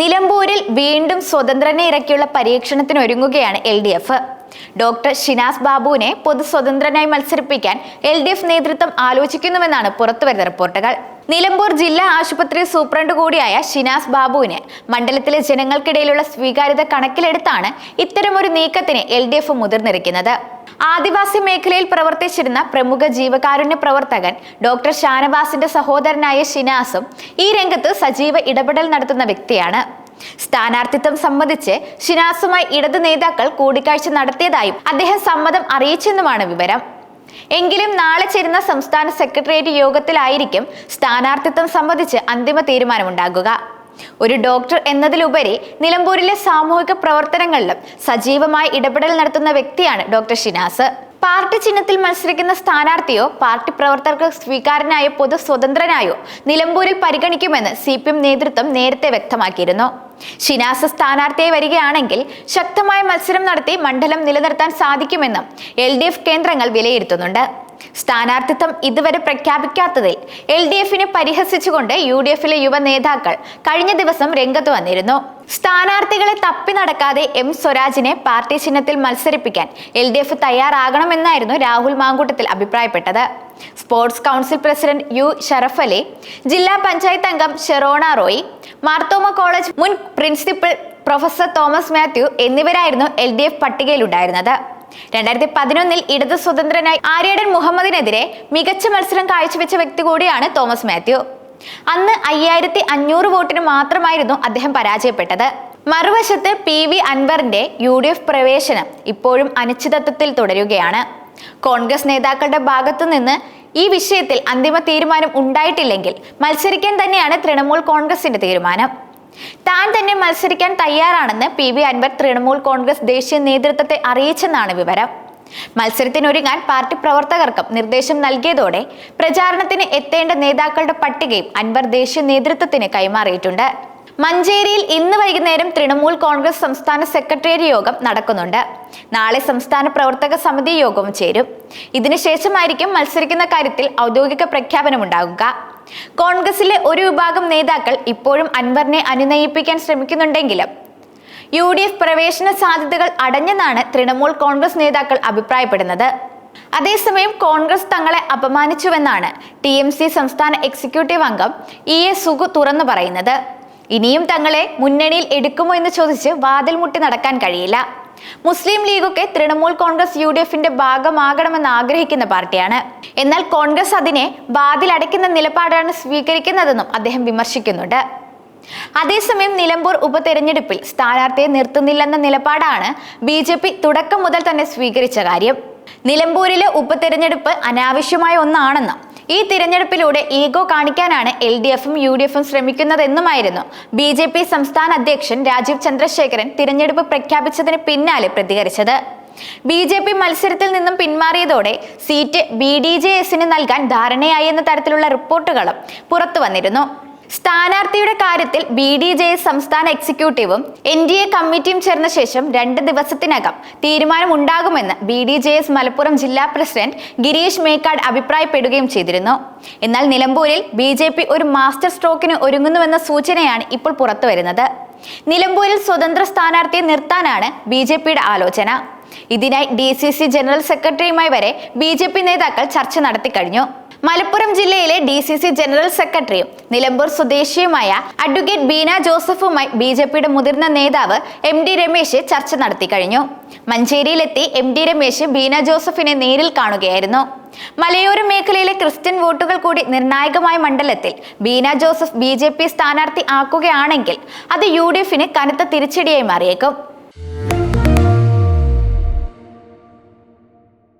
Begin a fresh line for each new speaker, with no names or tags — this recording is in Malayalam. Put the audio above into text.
നിലമ്പൂരിൽ വീണ്ടും സ്വതന്ത്രനെ ഇറക്കിയുള്ള പരീക്ഷണത്തിനൊരുങ്ങുകയാണ് L D F. Doctor Shinas ബാബുവിനെ പൊതു സ്വതന്ത്രനായി മത്സരിപ്പിക്കാൻ എൽ ഡി എഫ് നേതൃത്വം ആലോചിക്കുന്നുവെന്നാണ് പുറത്തുവരുന്ന റിപ്പോർട്ടുകൾ. നിലമ്പൂർ ജില്ലാ ആശുപത്രി സൂപ്രണ്ട് കൂടിയായ ഷിനാസ് ബാബുവിന് മണ്ഡലത്തിലെ ജനങ്ങൾക്കിടയിലുള്ള സ്വീകാര്യത കണക്കിലെടുത്താണ് ഇത്തരമൊരു നീക്കത്തിന് എൽ ഡി എഫ് മുതിർന്നിരിക്കുന്നത്. ആദിവാസി മേഖലയിൽ പ്രവർത്തിച്ചിരുന്ന പ്രമുഖ ജീവകാരുണ്യ പ്രവർത്തകൻ ഡോക്ടർ ഷാനവാസിന്റെ സഹോദരനായ ഷിനാസും ഈ രംഗത്ത് സജീവ ഇടപെടൽ നടത്തുന്ന വ്യക്തിയാണ്. സ്ഥാനാർത്ഥിത്വം സംബന്ധിച്ച് ഷിനാസുമായി ഇടത് നേതാക്കൾ കൂടിക്കാഴ്ച നടത്തിയതായും അദ്ദേഹം സമ്മതം അറിയിച്ചെന്നുമാണ് വിവരം. എങ്കിലും നാളെ ചേരുന്ന സംസ്ഥാന സെക്രട്ടേറിയറ്റ് യോഗത്തിലായിരിക്കും സ്ഥാനാർത്ഥിത്വം സംബന്ധിച്ച് അന്തിമ തീരുമാനമുണ്ടാകുക. ഒരു ഡോക്ടർ എന്നതിലുപരി നിലമ്പൂരിലെ സാമൂഹിക പ്രവർത്തനങ്ങളിലും സജീവമായി ഇടപെടൽ നടത്തുന്ന വ്യക്തിയാണ് ഡോക്ടർ ഷിനാസ്. പാർട്ടി ചിഹ്നത്തിൽ മത്സരിക്കുന്ന സ്ഥാനാർത്ഥിയോ പാർട്ടി പ്രവർത്തകർക്ക് സ്വീകാരനായോ പൊതു സ്വതന്ത്രനായോ നിലമ്പൂരിൽ പരിഗണിക്കുമെന്ന് സി പി എം നേതൃത്വം നേരത്തെ വ്യക്തമാക്കിയിരുന്നു. ഷിനാസ് സ്ഥാനാർത്ഥിയായി വരികയാണെങ്കിൽ ശക്തമായ മത്സരം നടത്തി മണ്ഡലം നിലനിർത്താൻ സാധിക്കുമെന്നും എൽ കേന്ദ്രങ്ങൾ വിലയിരുത്തുന്നുണ്ട്. സ്ഥാനാർത്ഥിത്വം ഇതുവരെ പ്രഖ്യാപിക്കാത്തതിൽ എൽ ഡി എഫിനെ പരിഹസിച്ചുകൊണ്ട് യു ഡി എഫിലെ യുവ നേതാക്കൾ കഴിഞ്ഞ ദിവസം രംഗത്ത് വന്നിരുന്നു. സ്ഥാനാർത്ഥികളെ തപ്പി നടക്കാതെ എം സ്വരാജിനെ പാർട്ടി ചിഹ്നത്തിൽ മത്സരിപ്പിക്കാൻ എൽ ഡി എഫ് തയ്യാറാകണമെന്നായിരുന്നു രാഹുൽ മാങ്കൂട്ടത്തിൽ അഭിപ്രായപ്പെട്ടത്. Sports council president U Sharaf Ali ജില്ലാ പഞ്ചായത്ത് അംഗം ഷെറോണ റോയി മാർത്തോമ കോളേജ് മുൻ പ്രിൻസിപ്പൽ പ്രൊഫസർ തോമസ് മാത്യു എന്നിവരായിരുന്നു എൽ ഡി എഫ് പട്ടികയിലുണ്ടായിരുന്നത്. രണ്ടായിരത്തി പതിനൊന്നിൽ ഇടത് സ്വതന്ത്രനായി ആര്യടൻ മുഹമ്മദിനെതിരെ മികച്ച മത്സരം കാഴ്ചവെച്ച വ്യക്തി കൂടിയാണ് തോമസ് മാത്യു. അന്ന് അയ്യായിരത്തി അഞ്ഞൂറ് വോട്ടിന് മാത്രമായിരുന്നു അദ്ദേഹം പരാജയപ്പെട്ടത്. മറുവശത്ത് പി വി അൻവറിന്റെ യു ഡി എഫ് പ്രവേശനം ഇപ്പോഴും അനിശ്ചിതത്വത്തിൽ തുടരുകയാണ്. കോൺഗ്രസ് നേതാക്കളുടെ ഭാഗത്തു നിന്ന് ഈ വിഷയത്തിൽ അന്തിമ തീരുമാനം ഉണ്ടായിട്ടില്ലെങ്കിൽ മത്സരിക്കാൻ തന്നെയാണ് തൃണമൂൽ കോൺഗ്രസിന്റെ തീരുമാനം. താൻ തന്നെ മത്സരിക്കാൻ തയ്യാറാണെന്ന് പി വി അൻവർ തൃണമൂൽ കോൺഗ്രസ് ദേശീയ നേതൃത്വത്തെ അറിയിച്ചെന്നാണ് വിവരം. മത്സരത്തിനൊരുങ്ങാൻ പാർട്ടി പ്രവർത്തകർക്കും നിർദ്ദേശം നൽകിയതോടെ പ്രചാരണത്തിന് എത്തേണ്ട നേതാക്കളുടെ പട്ടികയും അൻവർ ദേശീയ നേതൃത്വത്തിന് കൈമാറിയിട്ടുണ്ട്. മഞ്ചേരിയിൽ ഇന്ന് വൈകുന്നേരം തൃണമൂൽ കോൺഗ്രസ് സംസ്ഥാന സെക്രട്ടേറിയറ്റ് യോഗം നടക്കുന്നുണ്ട്. നാളെ സംസ്ഥാന പ്രവർത്തക സമിതി യോഗവും ചേരും. ഇതിനുശേഷമായിരിക്കും മത്സരിക്കുന്ന കാര്യത്തിൽ ഔദ്യോഗിക പ്രഖ്യാപനമുണ്ടാകുക കോൺഗ്രസിലെ ഒരു വിഭാഗം നേതാക്കൾ ഇപ്പോഴും അൻവറിനെ അനുനയിപ്പിക്കാൻ ശ്രമിക്കുന്നുണ്ടെങ്കിലും യു ഡി എഫ് പ്രവേശന സാധ്യതകൾ അടഞ്ഞെന്നാണ് തൃണമൂൽ കോൺഗ്രസ് നേതാക്കൾ അഭിപ്രായപ്പെടുന്നത്. അതേസമയം കോൺഗ്രസ് തങ്ങളെ അപമാനിച്ചുവെന്നാണ് ടി എം സി സംസ്ഥാന എക്സിക്യൂട്ടീവ് അംഗം ഇ എ സുഗു തുറന്നു പറയുന്നത്. ഇനിയും തങ്ങളെ മുന്നണിയിൽ എടുക്കുമോ എന്ന് ചോദിച്ച് വാതിൽ മുട്ടി നടക്കാൻ കഴിയില്ല. മുസ്ലിം ലീഗൊക്കെ തൃണമൂൽ കോൺഗ്രസ് യു ഡി എഫിന്റെ ഭാഗമാകണമെന്ന് ആഗ്രഹിക്കുന്ന പാർട്ടിയാണ്. എന്നാൽ കോൺഗ്രസ് അതിനെ വാതിൽ വാതിലടയ്ക്കുന്ന നിലപാടാണ് സ്വീകരിക്കുന്നതെന്നും അദ്ദേഹം വിമർശിക്കുന്നുണ്ട്. അതേസമയം നിലമ്പൂർ ഉപതെരഞ്ഞെടുപ്പിൽ സ്ഥാനാർത്ഥിയെ നിർത്തുന്നില്ലെന്ന നിലപാടാണ് ബി ജെ പി തുടക്കം മുതൽ തന്നെ സ്വീകരിച്ച കാര്യം. നിലമ്പൂരിലെ ഉപതെരഞ്ഞെടുപ്പ് അനാവശ്യമായ ഒന്നാണെന്നും ഈ തിരഞ്ഞെടുപ്പിലൂടെ ഈഗോ കാണിക്കാനാണ് എൽ ഡി എഫും യു ഡി എഫും ശ്രമിക്കുന്നതെന്നുമായിരുന്നു. ബി ജെ പി സംസ്ഥാന അധ്യക്ഷൻ രാജീവ് ചന്ദ്രശേഖരൻ തിരഞ്ഞെടുപ്പ് പ്രഖ്യാപിച്ചതിന് പിന്നാലെ പ്രതികരിച്ചത്. ബി ജെ പി മത്സരത്തിൽ നിന്നും പിന്മാറിയതോടെ സീറ്റ് ബി ഡി ജെ എസിന് നൽകാൻ ധാരണയായി എന്ന തരത്തിലുള്ള റിപ്പോർട്ടുകളും പുറത്തു വന്നിരുന്നു സ്ഥാനാർത്ഥിയുടെ കാര്യത്തിൽ ബി ഡി ജെ സംസ്ഥാന എക്സിക്യൂട്ടീവും എൻ ഡി എ കമ്മിറ്റിയും ചേർന്ന ശേഷം രണ്ട് ദിവസത്തിനകം തീരുമാനമുണ്ടാകുമെന്ന് B D J S Malappuram ജില്ലാ പ്രസിഡന്റ് ഗിരീഷ് മേക്കാട് അഭിപ്രായപ്പെടുകയും ചെയ്തിരുന്നു. എന്നാൽ നിലമ്പൂരിൽ ബി ജെ പി ഒരു മാസ്റ്റർ സ്ട്രോക്കിന് ഒരുങ്ങുന്നുവെന്ന സൂചനയാണ് ഇപ്പോൾ പുറത്തുവരുന്നത്. നിലമ്പൂരിൽ സ്വതന്ത്ര സ്ഥാനാർത്ഥിയെ നിർത്താനാണ് ബി ജെ പിയുടെ ആലോചന. ഇതിനായി ഡി സി സി ജനറൽ സെക്രട്ടറിയുമായി വരെ ബി ജെ പി നേതാക്കൾ ചർച്ച നടത്തിക്കഴിഞ്ഞു മലപ്പുറം ജില്ലയിലെ ഡി സി സി ജനറൽ സെക്രട്ടറിയും നിലമ്പൂർ സ്വദേശിയുമായ അഡ്വക്കേറ്റ് ബീന ജോസഫുമായി ബി ജെ പിയുടെ മുതിർന്ന നേതാവ് എം ഡി രമേശ് ചർച്ച നടത്തി കഴിഞ്ഞു. മഞ്ചേരിയിലെത്തി എം ഡി രമേശ് ബീന ജോസഫിനെ നേരിൽ കാണുകയായിരുന്നു. മലയോര മേഖലയിലെ ക്രിസ്ത്യൻ വോട്ടുകൾ കൂടി നിർണായകമായ മണ്ഡലത്തിൽ Beena Joseph B J P സ്ഥാനാർത്ഥി ആക്കുകയാണെങ്കിൽ അത് യു ഡി എഫിന് കനത്ത തിരിച്ചടിയായി മാറിയേക്കും.